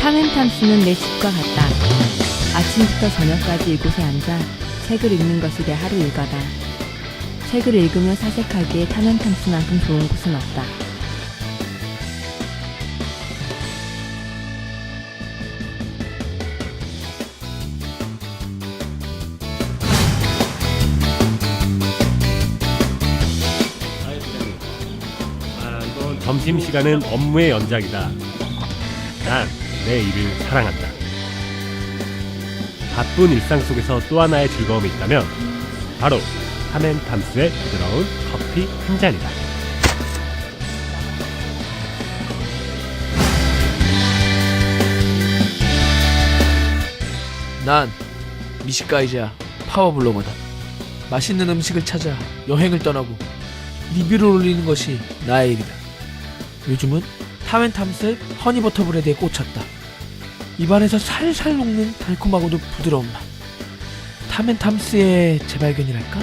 타멘탐스는 내 집과 같다. 아침부터 저녁까지 이곳에 앉아 책을 읽는 것이 내 하루 일과다. 책을 읽으며 사색하기에 타멘탐스만큼 좋은 곳은 없다. 점심시간은 업무의 연장이다. 난 내 일을 사랑한다. 바쁜 일상 속에서 또 하나의 즐거움이 있다면 바로 하멘탐스의 부드러운 커피 한 잔이다. 난 미식가이자 파워블로거다. 맛있는 음식을 찾아 여행을 떠나고 리뷰를 올리는 것이 나의 일이다. 요즘은 타멘탐스의 허니버터 브레드에 꽂혔다. 입안에서 살살 녹는 달콤하고도 부드러운 맛. 타멘탐스의 재발견이랄까?